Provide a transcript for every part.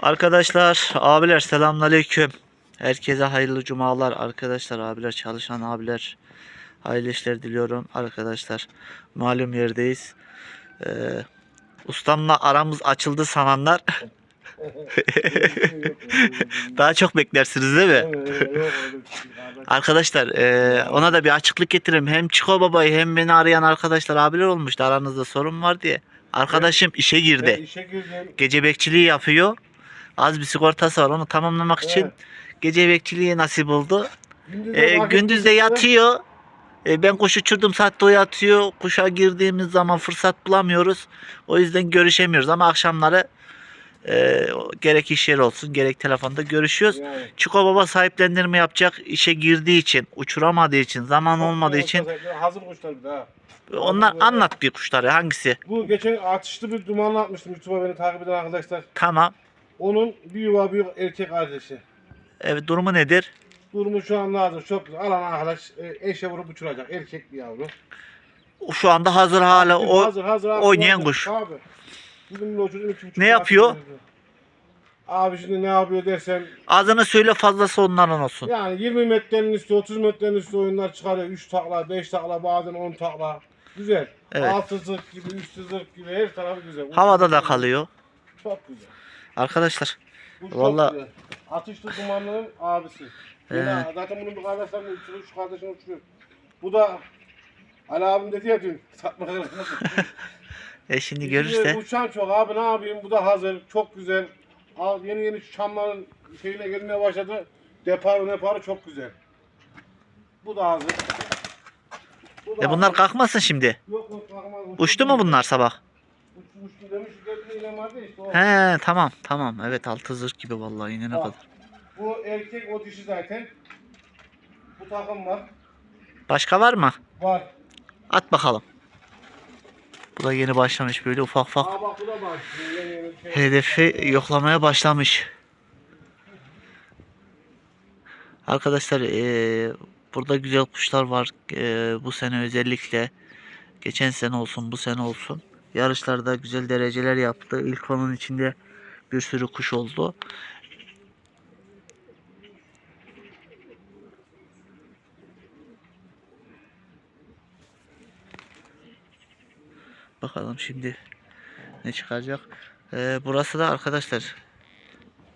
Arkadaşlar, abiler selamünaleyküm. Herkese hayırlı cumalar arkadaşlar, abiler, çalışan abiler. Hayırlı işler diliyorum arkadaşlar. Malum yerdeyiz. Ee, ustamla aramız açıldı sananlar daha çok beklersiniz değil mi? Arkadaşlar ee, ona da bir açıklık getireyim. Hem Çiko babayı hem beni arayan arkadaşlar abiler olmuştu. Aranızda sorun var diye. Arkadaşım işe girdi. İşe girdim. Gece bekçiliği yapıyor. Az bir sigortası var. Onu tamamlamak için Evet. gece bekçiliği nasip oldu. Gündüz Ee, vakit gündüz de geçirdim. yatıyor. Ee, ben kuş uçurduğum saatte o yatıyor. Kuşa girdiğimiz zaman fırsat bulamıyoruz. O yüzden görüşemiyoruz ama akşamları e, gerek iş yeri olsun gerek telefonda görüşüyoruz. Yani. Çiko Baba sahiplendirme yapacak işe girdiği için, uçuramadığı için, zaman olmadığı için Hazır kuşlar bir daha. onlar anlat bir kuşları hangisi? Bu geçen atışlı bir dumanla atmıştım YouTube'a beni takip eden arkadaşlar. Tamam. Onun bir yuva bir erkek kardeşi. Evet durumu nedir? Durumu şu an lazım. Çok güzel. Alan arkadaş e, eşe vurup uçuracak. Erkek bir yavru. Şu anda hazır hala o hazır, hazır, abi, oynayan hazır. kuş. Abi. İki buçuk Ne yapıyor? Abi şimdi ne yapıyor dersen adını söyle fazlası onların olsun. yani 20 metrenin üstü 30 metrenin üstü oyunlar çıkarıyor. 3 takla 5 takla bazen 10 takla. Güzel. Evet. Altı zırh gibi üstü zırh gibi her tarafı güzel. Havada da kalıyor. Çok güzel. Arkadaşlar Bu çok Vallahi- güzel. Atışlı dumanlının abisi. Ee. Zaten bunun bir kardeşlerini uçuruyor, şu kardeşini uçuruyor. Bu da Ali abim dedi ya dün satmak e şimdi görürse Uçan çok abi ne yapayım bu da hazır çok güzel. Al yeni yeni çamların şeyine gelmeye başladı. Deparı deparı çok güzel. Bu da hazır. Bu da e bunlar hazır. kalkmasın şimdi. Yok yok kalkmaz. Uçtu mu bunlar sabah? Vardı işte o. He tamam tamam. Evet altı zırh gibi vallahi yine ne Bak, kadar. Bu erkek o dişi zaten. Bu takım var. Başka var mı? Var. At bakalım. Bu da yeni başlamış böyle ufak ufak. Aa bak bu da var. Yeni yeni şey. Hedefi yoklamaya başlamış. Arkadaşlar eee, burada güzel kuşlar var. Eee, bu sene özellikle geçen sene olsun bu sene olsun yarışlarda güzel dereceler yaptı. İlk onun içinde bir sürü kuş oldu. Bakalım şimdi ne çıkacak. Eee, burası da arkadaşlar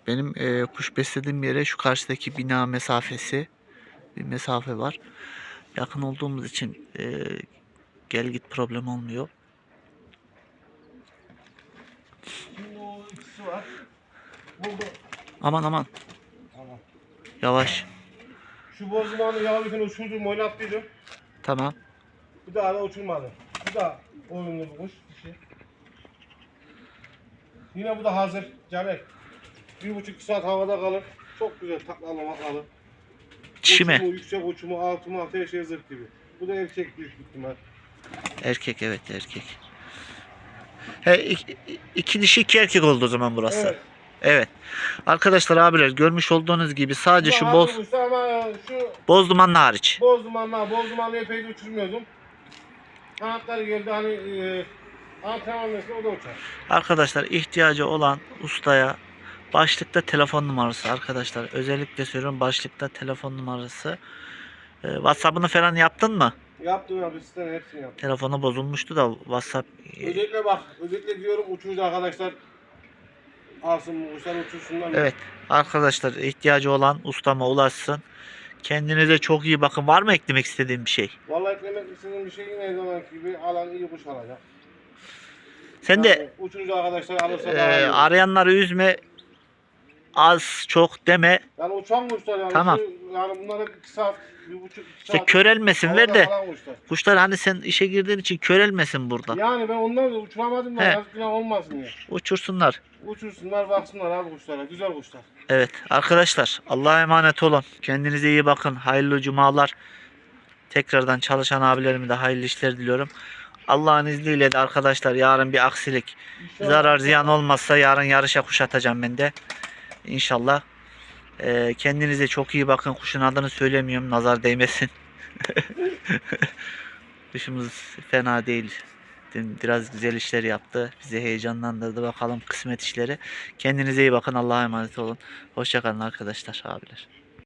benim eee, kuş beslediğim yere şu karşıdaki bina mesafesi bir mesafe var. Yakın olduğumuz için eee, gel git problem olmuyor. Şimdi o ikisi var. Bu, bu. Aman aman Tamam. yavaş. Şu bozdumanı yavruyken uçurdum oynattıydım. Tamam. Bir daha da uçurmadı. Bu da oyunlu kuş. Dişi. Yine bu da hazır. Caner. Bir buçuk iki saat havada kalır. Çok güzel taklalı maklalı. Dişi mi? Uçumu, yüksek uçumu, altı mı altı her şey zırh gibi. Bu da erkek büyük ihtimal. Erkek evet erkek. He, iki, iki dişi iki erkek oldu o zaman burası. Evet. Evet. Arkadaşlar abiler görmüş olduğunuz gibi sadece şu boz ama şu boz dumanlı hariç. boz dumanlar, boz dumanlı epeyce uçurmuyordum. Kanatları geldi hani e, antrenman mesela o da uçar. Arkadaşlar ihtiyacı olan ustaya başlıkta telefon numarası arkadaşlar. Özellikle söylüyorum başlıkta telefon numarası. Ee, WhatsApp'ını falan yaptın mı? Yaptım ya sitene hepsini yaptım. Telefonu bozulmuştu da WhatsApp Özellikle bak, özellikle diyorum uçurucu arkadaşlar alsın bu kuşlar uçursunlar. Evet arkadaşlar ihtiyacı olan ustama ulaşsın. Kendinize çok iyi bakın. Var mı eklemek istediğim bir şey? Vallahi eklemek istediğim bir şey yine her zamanki gibi alan iyi kuş alacak. Sen de Yani uçurucu arkadaşlar alırsa e, arayanları üzme. Az çok deme. Yani uçan kuşlar yani. Tamam. Şu- yani bunlar hep 2 saat, bir buçuk, iki İşte saat. körelmesin ver de. kalan kuşlar. Kuşlar hani sen işe girdiğin için körelmesin burada. Yani ben ondan da uçuramadım da He. yazık günah olmasın diye. Uçursunlar. Uçursunlar baksınlar abi kuşlara. Güzel kuşlar. Evet arkadaşlar Allah'a emanet olun. Kendinize iyi bakın. Hayırlı cumalar. Tekrardan çalışan abilerime de hayırlı işler diliyorum. Allah'ın izniyle de arkadaşlar yarın bir aksilik zarar ziyan olmazsa yarın yarışa kuş atacağım ben de. İnşallah. Ee, kendinize çok iyi bakın. Kuşun adını söylemiyorum. Nazar değmesin. Kuşumuz fena değil. Biraz güzel işler yaptı. Bizi heyecanlandırdı. Bakalım kısmet işleri. Kendinize iyi bakın. Allah'a emanet olun. Hoşçakalın arkadaşlar, abiler.